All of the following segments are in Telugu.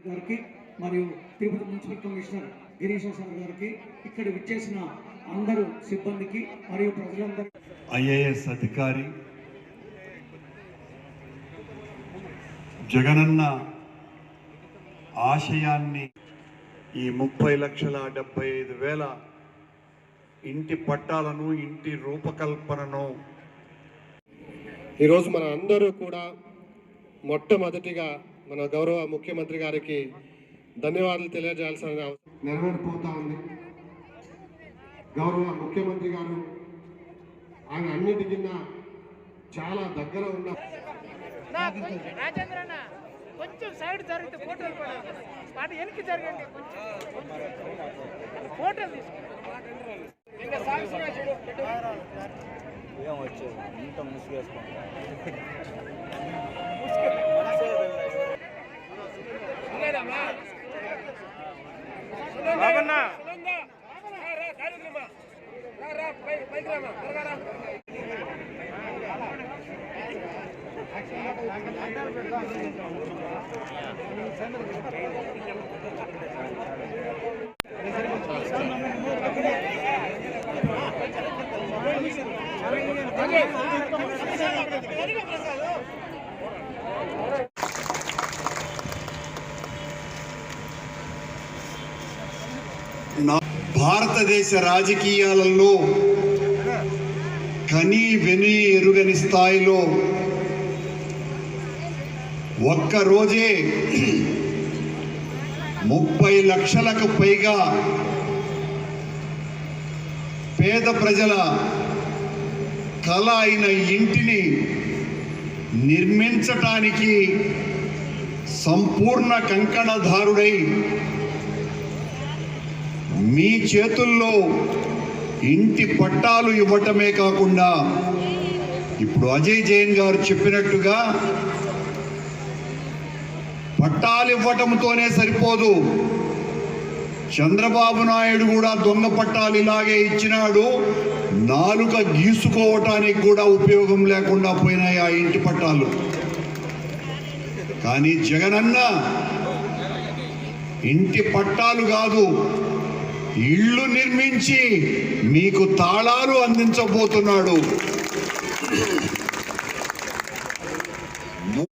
గారికి మరియు Tirupati municipal commissioner Girisha sir గారికి ఇక్కడ విచ్చేసిన అందరూ సిబ్బందికి మరియు ప్రజలందరికీ. ఐఏఎస్ అధికారి జగనన్న ఆశయాన్ని ఈ ముప్పై లక్షల డెబ్బై ఐదు వేల ఇంటి పట్టాలను ఇంటి రూపకల్పనను ఈరోజు మన అందరూ కూడా మొట్టమొదటిగా మన గౌరవ ముఖ్యమంత్రి గారికి ధన్యవాదాలు తెలియజేయాల్సిన అవసరం నెరవేరిపోతా ఉంది. గౌరవ ముఖ్యమంత్రి గారు ఆయన అన్నిటి కింద చాలా దగ్గర ఉన్న కొంచెం సైడ్ జరిగితే ఫోటోలు కూడా పాట వెనక్కి జరగండి కొంచెం. ఫోటోలు చూడు ఏం వచ్చేది? ఇంత బాబన్నా. సునందా. రా, రా, కార్యక్రమా. రా, రా, పై- పైకి రామ్మా, త్వరగా రా. నా భారతదేశ రాజకీయాలలో కని వెని ఎరుగని స్థాయిలో ఒక్కరోజే ముప్పై లక్షలకు పైగా పేద ప్రజల కళ అయిన ఇంటిని నిర్మించటానికి సంపూర్ణ కంకణధారుడై మీ చేతుల్లో ఇంటి పట్టాలు ఇవ్వటమే కాకుండా ఇప్పుడు అజయ్ జైన్ గారు చెప్పినట్టుగా పట్టాలు ఇవ్వటంతోనే సరిపోదు. చంద్రబాబు నాయుడు కూడా దొంగ పట్టాలు ఇలాగే ఇచ్చినాడు. నాలుక గీసుకోవటానికి కూడా ఉపయోగం లేకుండా పోయినాయి ఆ ఇంటి పట్టాలు. కానీ జగనన్న ఇంటి పట్టాలు కాదు. ఇళ్ళు నిర్మించి మీకు తాళాలు అందించబోతున్నాడు.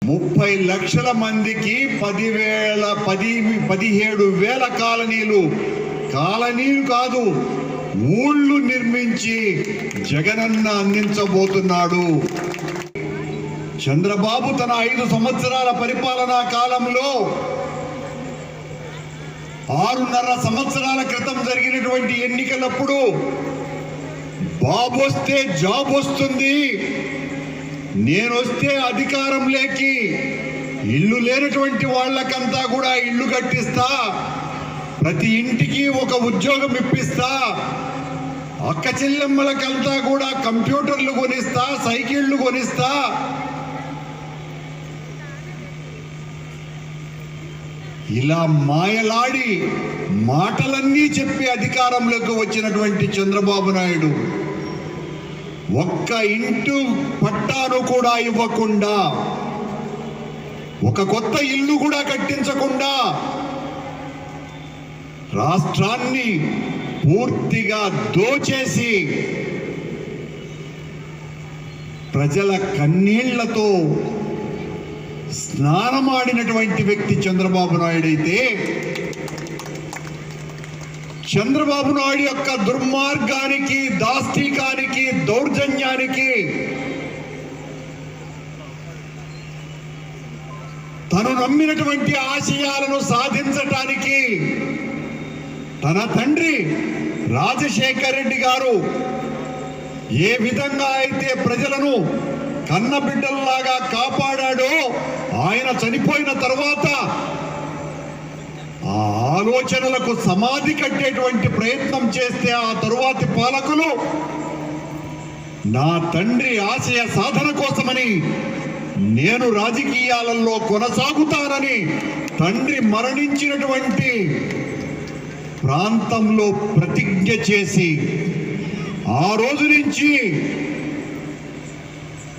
ముప్పై లక్షల మందికి పదివేల పది పదిహేడు వేల కాలనీలు. కాలనీలు కాదు ఊళ్ళు నిర్మించి జగనన్న అందించబోతున్నాడు. చంద్రబాబు తన ఐదు సంవత్సరాల పరిపాలనా కాలంలో ఆరున్నర సంవత్సరాల క్రితం జరిగినటువంటి ఎన్నికలప్పుడు బాబు వస్తే జాబ్ వస్తుంది నేను వస్తే అధికారం లేకి ఇల్లు లేనటువంటి వాళ్ళకంతా కూడా ఇల్లు కట్టిస్తా. ప్రతి ఇంటికి ఒక ఉద్యోగం ఇప్పిస్తా. అక్క చెల్లెమ్మలకంతా కూడా కంప్యూటర్లు కొనిస్తా సైకిళ్ళు కొనిస్తా. ఇలా మాయలాడి మాటలన్నీ చెప్పి అధికారంలోకి వచ్చినటువంటి చంద్రబాబు నాయుడు ఒక్క ఇంటు పట్టాను కూడా ఇవ్వకుండా ఒక కొత్త ఇల్లు కూడా కట్టించకుండా రాష్ట్రాన్ని పూర్తిగా దోచేసి ప్రజల కన్నీళ్ళతో స్నానమాడినటువంటి వ్యక్తి చంద్రబాబు నాయుడు అయితే చంద్రబాబు నాయుడు యొక్క దుర్మార్గానికి దాష్టికానికి దౌర్జన్యానికి తను నమ్మినటువంటి ఆశయాలను సాధించటానికి తన తండ్రి రాజశేఖర్ రెడ్డి గారు ఏ విధంగా అయితే ప్రజలను కన్న బిడ్డల్లాగా కాపాడాడో. ఆయన చనిపోయిన తర్వాత ఆ ఆలోచనలకు సమాధి కట్టేటువంటి ప్రయత్నం చేస్తే ఆ తరువాతి పాలకులు నా తండ్రి ఆశయ సాధన కోసమని నేను రాజకీయాలలో కొనసాగుతానని తండ్రి మరణించినటువంటి ప్రాంతంలో ప్రతిజ్ఞ చేసి ఆ రోజు నుంచి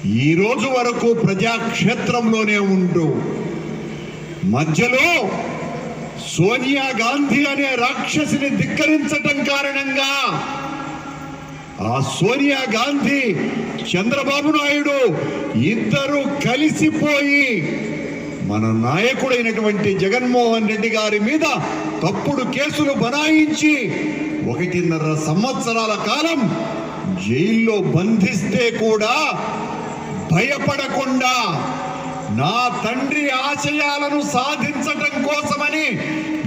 ఈరోజు వరకు ప్రజాక్షేత్రంలోనే ఉంటూ మధ్యలో సోనియా గాంధీ అనే రాక్షసిని ధిక్కరించటం కారణంగా ఆ సోనియా గాంధీ చంద్రబాబు నాయుడు ఇద్దరు కలిసిపోయి మన నాయకుడైనటువంటి జగన్మోహన్ రెడ్డి గారి మీద తప్పుడు కేసులు బనాయించి ఒకటిన్నర సంవత్సరాల కాలం జైల్లో బంధిస్తే కూడా భయపడకుండా నా తండ్రి ఆశయాలను సాధించటం కోసమని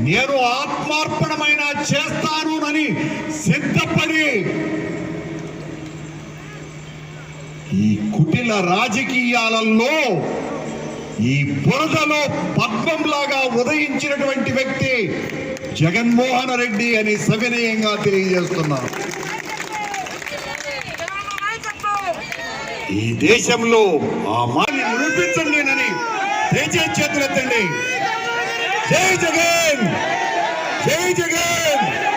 నేను ఆత్మార్పణమైన చేస్తానునని సిద్ధపడి ఈ కుటిల రాజకీయాలలో ఈ బురదలో పద్మంలాగా ఉదయించినటువంటి వ్యక్తి జగన్మోహన్ రెడ్డి అని సవినయంగా తెలియజేస్తున్నారు. ఈ దేశంలో ఆ మాని నిరూపించండినని దయచేసి చేతులెత్తండి. జై జగన్! జై జగన్!